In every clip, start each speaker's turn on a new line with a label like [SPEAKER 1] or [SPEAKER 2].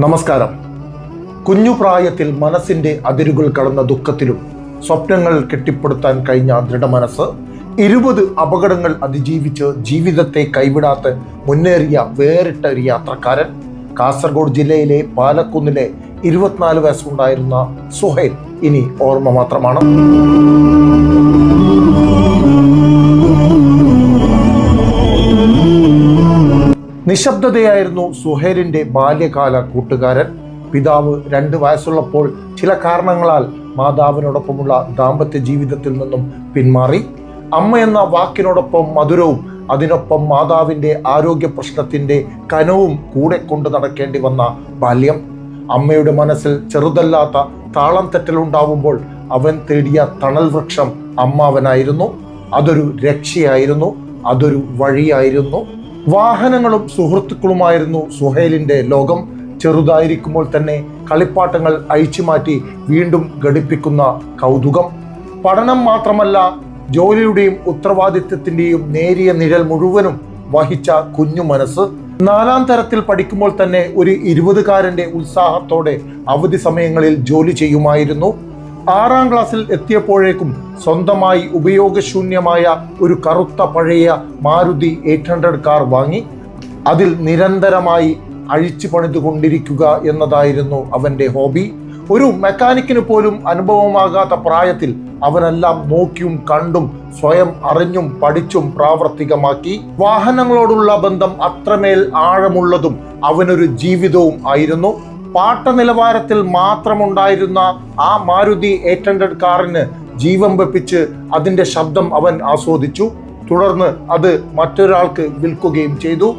[SPEAKER 1] നമസ്കാരം. കുഞ്ഞു പ്രായത്തിൽ മനസ്സിന്റെ അതിരുകൾ കടന്ന ദുഃഖത്തിലും സ്വപ്നങ്ങൾ കെട്ടിപ്പടുത്താൻ കഴിഞ്ഞ ദൃഢമനസ് ഇരുപത് അപകടങ്ങൾ അതിജീവിച്ച് ജീവിതത്തെ കൈവിടാത്ത മുന്നേറിയ വേറിട്ട ഒരു യാത്രക്കാരൻ കാസർഗോഡ് ജില്ലയിലെ പാലക്കുന്നിലെ ഇരുപത്തിനാല് വയസ്സുണ്ടായിരുന്ന സുഹൈൽ ഇനി ഓർമ്മ മാത്രമാണ്. നിശബ്ദതയായിരുന്നു സുഹേലിന്റെ ബാല്യകാല കൂട്ടുകാരൻ. പിതാവ് രണ്ട് വയസ്സുള്ളപ്പോൾ ചില കാരണങ്ങളാൽ മാതാവിനോടൊപ്പമുള്ള ദാമ്പത്യ ജീവിതത്തിൽ നിന്നും പിന്മാറി. അമ്മ എന്ന വാക്കിനോടൊപ്പം മധുരവും അതിനൊപ്പം മാതാവിന്റെ ആരോഗ്യ പ്രശ്നത്തിന്റെ കനവും കൂടെ കൊണ്ടു നടക്കേണ്ടി വന്ന ബാല്യം. അമ്മയുടെ മനസ്സിൽ ചെറുതല്ലാത്ത താളം തെറ്റലുണ്ടാവുമ്പോൾ അവൻ തേടിയ തണൽ വൃക്ഷം അമ്മാവനായിരുന്നു. അതൊരു രക്ഷയായിരുന്നു. അതൊരു വഴിയായിരുന്നു. വാഹനങ്ങളും സുഹൃത്തുക്കളുമായിരുന്നു സുഹേലിന്റെ ലോകം. ചെറുതായിരിക്കുമ്പോൾ തന്നെ കളിപ്പാട്ടങ്ങൾ അഴിച്ചുമാറ്റി വീണ്ടും ഘടിപ്പിക്കുന്ന കൗതുകം. പഠനം മാത്രമല്ല ജോലിയുടെയും ഉത്തരവാദിത്വത്തിന്റെയും നേരിയ നിഴൽ മുഴുവനും വഹിച്ച കുഞ്ഞു മനസ്സ്. നാലാം തരത്തിൽ പഠിക്കുമ്പോൾ തന്നെ ഒരു ഇരുപതുകാരന്റെ ഉത്സാഹത്തോടെ അവധി സമയങ്ങളിൽ ജോലി ചെയ്യുമായിരുന്നു. ആറാം ക്ലാസ്സിൽ എത്തിയപ്പോഴേക്കും സ്വന്തമായി ഉപയോഗശൂന്യമായ ഒരു കറുത്ത പഴയ മാരുതി എയ്റ്റ് ഹൺഡ്രഡ് കാർ വാങ്ങി. അതിൽ നിരന്തരമായി അഴിച്ചു പണിതുകൊണ്ടിരിക്കുക എന്നതായിരുന്നു അവന്റെ ഹോബി. ഒരു മെക്കാനിക്കിന് പോലും അനുഭവമാകാത്ത പ്രായത്തിൽ അവനെല്ലാം നോക്കിയും കണ്ടും സ്വയം അറിഞ്ഞും പഠിച്ചും പ്രാവർത്തികമാക്കി വാഹനങ്ങളോടുള്ള ബന്ധം അത്രമേൽ ആഴമുള്ളതും അവനൊരു ജീവിതവും ആയിരുന്നു. പാട്ട നിലവാരത്തിൽ മാത്രമുണ്ടായിരുന്ന ആ മാരുതി എയ്റ്റ് ഹൺഡ്രഡ് കാറിന് ജീവൻ വെപ്പിച്ച് അതിന്റെ ശബ്ദം അവൻ ആസ്വദിച്ചു. തുടർന്ന് അത് മറ്റൊരാൾക്ക് വിൽക്കുകയും ചെയ്തു.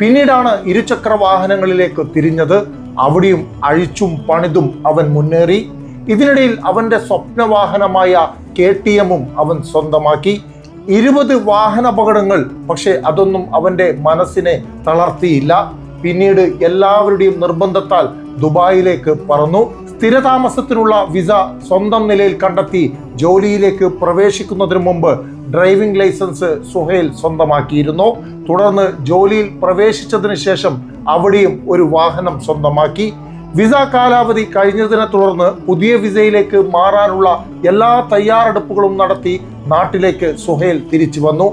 [SPEAKER 1] പിന്നീടാണ് ഇരുചക്ര വാഹനങ്ങളിലേക്ക് തിരിഞ്ഞത്. അവിടെയും അഴിച്ചും പണിതും അവൻ മുന്നേറി. ഇതിനിടയിൽ അവന്റെ സ്വപ്നവാഹനമായ കെ ടി എമ്മും അവൻ സ്വന്തമാക്കി. ഇരുപത് വാഹനാപകടങ്ങൾ പക്ഷേ അതൊന്നും അവന്റെ മനസ്സിനെ തളർത്തിയില്ല. പിന്നീട് എല്ലാവരുടെയും നിർബന്ധത്താൽ ദുബായിലേക്ക് പറന്നു. സ്ഥിരതാമസത്തിനുള്ള വിസ സ്വന്തം നിലയിൽ കണ്ടെത്തി ജോലിയിലേക്ക് പ്രവേശിക്കുന്നതിന് മുമ്പ് ഡ്രൈവിംഗ് ലൈസൻസ് സുഹേൽ സ്വന്തമാക്കിയിരുന്നു. തുടർന്ന് ജോലിയിൽ പ്രവേശിച്ചതിന് ശേഷം അവിടെയും ഒരു വാഹനം സ്വന്തമാക്കി. വിസ കാലാവധി കഴിഞ്ഞതിനെ തുടർന്ന് പുതിയ വിസയിലേക്ക് മാറാനുള്ള എല്ലാ തയ്യാറെടുപ്പുകളും നടത്തി നാട്ടിലേക്ക് സുഹേൽ തിരിച്ചു വന്നു.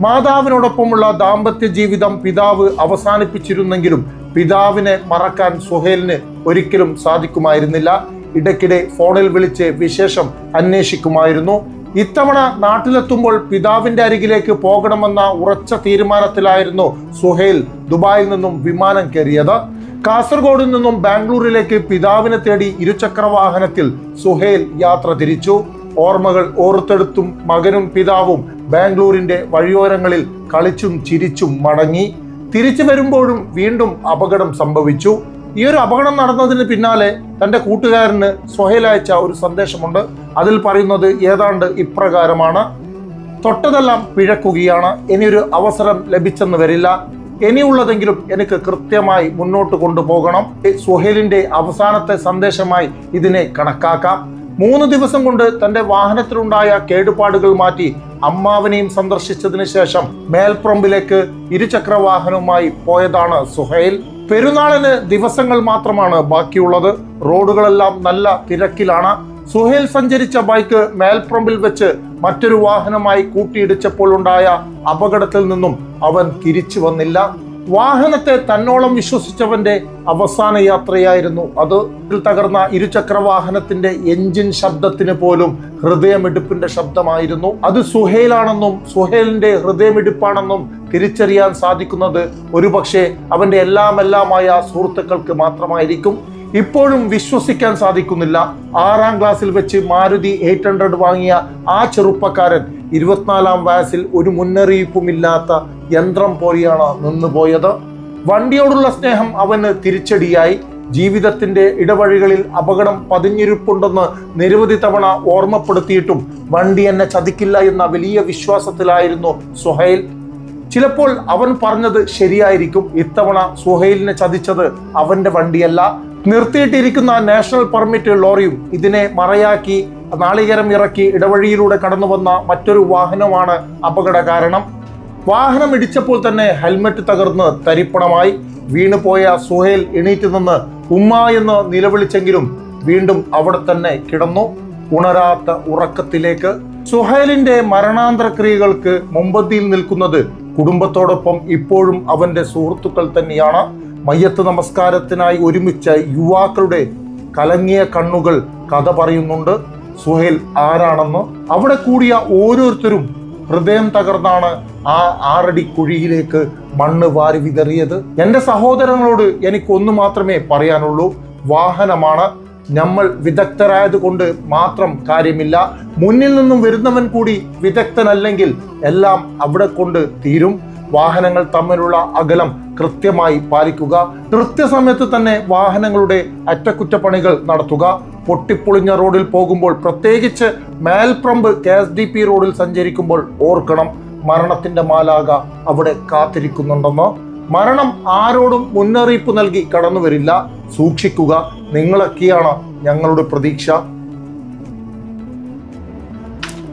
[SPEAKER 1] മാതാവിനോടൊപ്പമുള്ള ദാമ്പത്യ ജീവിതം പിതാവ് അവസാനിപ്പിച്ചിരുന്നെങ്കിലും പിതാവിനെ മറക്കാൻ സുഹേലിന് ഒരിക്കലും സാധിക്കുമായിരുന്നില്ല. ഇടയ്ക്കിടെ ഫോണിൽ വിളിച്ച് വിശേഷം അന്വേഷിക്കുമായിരുന്നു. ഇത്തവണ നാട്ടിലെത്തുമ്പോൾ പിതാവിന്റെ അരികിലേക്ക് പോകണമെന്ന ഉറച്ച തീരുമാനത്തിലായിരുന്നു സുഹേൽ ദുബായിൽ നിന്നും വിമാനം കയറിയത്. കാസർഗോഡിൽ നിന്നും ബാംഗ്ലൂരിലേക്ക് പിതാവിനെ തേടി ഇരുചക്രവാഹനത്തിൽ സുഹേൽ യാത്ര തിരിച്ചു. ഓർമ്മകൾ ഓർത്തെടുത്തും മകനും പിതാവും ബാംഗ്ലൂരിന്റെ വഴിയോരങ്ങളിൽ കളിച്ചും ചിരിച്ചും മടങ്ങി. തിരിച്ചു വരുമ്പോഴും വീണ്ടും അപകടം സംഭവിച്ചു. ഈ ഒരു അപകടം നടന്നതിന് പിന്നാലെ തന്റെ കൂട്ടുകാരന് സ്വഹേൽ അയച്ച ഒരു സന്ദേശമുണ്ട്. അതിൽ പറയുന്നത് ഏതാണ്ട് ഇപ്രകാരമാണ്. തൊട്ടതെല്ലാം പിഴക്കുകയാണ്. ഇനിയൊരു അവസരം ലഭിച്ചെന്ന് വരില്ല. ഇനിയുള്ളതെങ്കിലും എനിക്ക് കൃത്യമായി മുന്നോട്ട് കൊണ്ടുപോകണം. സുഹേലിന്റെ അവസാനത്തെ സന്ദേശമായി ഇതിനെ കണക്കാക്കാം. മൂന്ന് ദിവസം കൊണ്ട് തന്റെ വാഹനത്തിലുണ്ടായ കേടുപാടുകൾ മാറ്റി അമ്മാവനെയും സന്ദർശിച്ചതിന് ശേഷം മേൽപ്രമ്പിലേക്ക് ഇരുചക്ര വാഹനവുമായി പോയതാണ് സുഹൈൽ. പെരുന്നാളിന് ദിവസങ്ങൾ മാത്രമാണ് ബാക്കിയുള്ളത്. റോഡുകളെല്ലാം നല്ല തിരക്കിലാണ്. സുഹേൽ സഞ്ചരിച്ച ബൈക്ക് മേൽപ്രമ്പിൽ വെച്ച് മറ്റൊരു വാഹനമായി കൂട്ടിയിടിച്ചപ്പോൾ ഉണ്ടായ അപകടത്തിൽ നിന്നും അവൻ തിരിച്ചു വന്നില്ല. വാഹനത്തെ തന്നോളം വിശ്വസിച്ചവന്റെ അവസാന യാത്രയായിരുന്നു അത്. തകർന്ന ഇരുചക്ര വാഹനത്തിന്റെ എഞ്ചിൻ ശബ്ദത്തിന് പോലും ഹൃദയമിടിപ്പിന്റെ ശബ്ദമായിരുന്നു. അത് സുഹേലാണെന്നും സുഹേലിന്റെ ഹൃദയമിടിപ്പാണെന്നും തിരിച്ചറിയാൻ സാധിക്കുന്നത് ഒരുപക്ഷെ അവന്റെ എല്ലാം എല്ലാമായ സുഹൃത്തുക്കൾക്ക് മാത്രമായിരിക്കും. ഇപ്പോഴും വിശ്വസിക്കാൻ സാധിക്കുന്നില്ല. ആറാം ക്ലാസ്സിൽ വെച്ച് മാരുതി എയ്റ്റ് ഹൺഡ്രഡ് വാങ്ങിയ ആ ചെറുപ്പക്കാരൻ ഇരുപത്തിനാലാം വയസ്സിൽ ഒരു മുന്നറിയിപ്പുമില്ലാത്ത യന്ത്രം പോലെയാണ് നിന്നുപോയത് വണ്ടിയോടുള്ള സ്നേഹം അവന് തിരിച്ചടിയായി. ജീവിതത്തിന്റെ ഇടവഴികളിൽ അപകടം പതിഞ്ഞിരിപ്പുണ്ടെന്ന് നിരവധി തവണ ഓർമ്മപ്പെടുത്തിയിട്ടും വണ്ടി എന്നെ ചതിക്കില്ല എന്ന വലിയ വിശ്വാസത്തിലായിരുന്നു സുഹൈൽ. ചിലപ്പോൾ അവൻ പറഞ്ഞത് ശരിയായിരിക്കും. ഇത്തവണ സുഹൈലിനെ ചതിച്ചത് അവന്റെ വണ്ടിയല്ല. നിർത്തിയിട്ടിരിക്കുന്ന നാഷണൽ പെർമിറ്റ് ലോറിയും ഇതിനെ മറയാക്കി നാളികേരം ഇറക്കി ഇടവഴിയിലൂടെ കടന്നു വന്ന മറ്റൊരു വാഹനമാണ് അപകട കാരണം വാഹനം ഇടിച്ചപ്പോൾ തന്നെ ഹെൽമറ്റ് തകർന്ന് തരിപ്പണമായി. വീണുപോയ സുഹേൽ എണീറ്റ് നിന്ന് ഉമ്മ എന്ന് നിലവിളിച്ചെങ്കിലും വീണ്ടും അവിടെ തന്നെ കിടന്നു. ഉണരാത്ത ഉറക്കത്തിലേക്ക് സുഹേലിന്റെ മരണാന്തര ക്രിയകൾക്ക് മുമ്പന്തിയിൽ നിൽക്കുന്നത് കുടുംബത്തോടൊപ്പം ഇപ്പോഴും അവന്റെ സുഹൃത്തുക്കൾ തന്നെയാണ്. മയ്യത്ത് നമസ്കാരത്തിനായി ഒരുമിച്ച യുവാക്കളുടെ കലങ്ങിയ കണ്ണുകൾ കഥ പറയുന്നുണ്ട്. സുഹേൽ ആരാണെന്ന് അവിടെ കൂടിയ ഓരോരുത്തരും ഹൃദയം തകർന്നാണ് ആ ആറടി കുഴിയിലേക്ക് മണ്ണ് വാരി വിതറിയത്. എന്റെ സഹോദരങ്ങളോട് എനിക്കൊന്നു മാത്രമേ പറയാനുള്ളൂ. വാഹനമാണ് നമ്മൾ വിദഗ്ധരായത് കൊണ്ട് മാത്രം കാര്യമില്ല. മുന്നിൽ നിന്നും വരുന്നവൻ കൂടി വിദഗ്ധനല്ലെങ്കിൽ എല്ലാം അവിടെ കൊണ്ട് തീരും. വാഹനങ്ങൾ തമ്മിലുള്ള അകലം കൃത്യമായി പാലിക്കുക. കൃത്യസമയത്ത് തന്നെ വാഹനങ്ങളുടെ അറ്റകുറ്റപ്പണികൾ നടത്തുക. പൊട്ടിപ്പൊളിഞ്ഞ റോഡിൽ പോകുമ്പോൾ പ്രത്യേകിച്ച് Melparamba K S D P റോഡിൽ സഞ്ചരിക്കുമ്പോൾ ഓർക്കണം. മരണത്തിന്റെ മാലാക അവിടെ കാത്തിരിക്കുന്നുണ്ടെന്ന്. മരണം ആരോടും മുന്നറിയിപ്പ് നൽകി കടന്നു വരില്ല. സൂക്ഷിക്കുക. നിങ്ങളൊക്കെയാണ് ഞങ്ങളുടെ പ്രതീക്ഷ.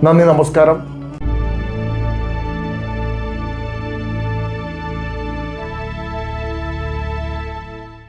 [SPEAKER 1] നന്ദി നമസ്കാരം.